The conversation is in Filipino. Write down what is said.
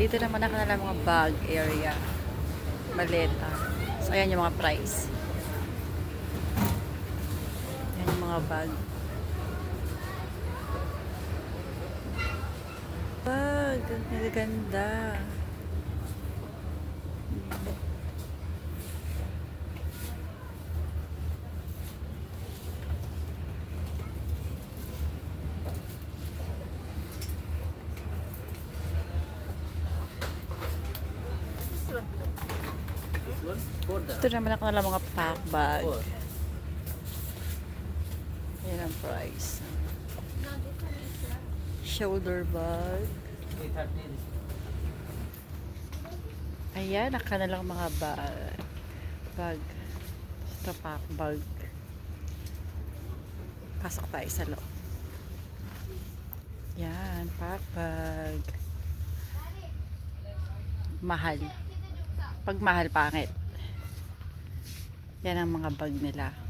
Dito naman ako na mga bag area. Maleta. So, ayan yung mga price. Ayan yung mga bag. Bag. Ang ganda. Ito naman ako na mga pack bag. Ayan ang price. Shoulder bag. Ayan, naka na lang mga bag. Bag. Ito pack bag. Pasok tayo sa loob. Yan, pack bag. Mahal. Pag mahal, pangit. Yan ang mga bag nila.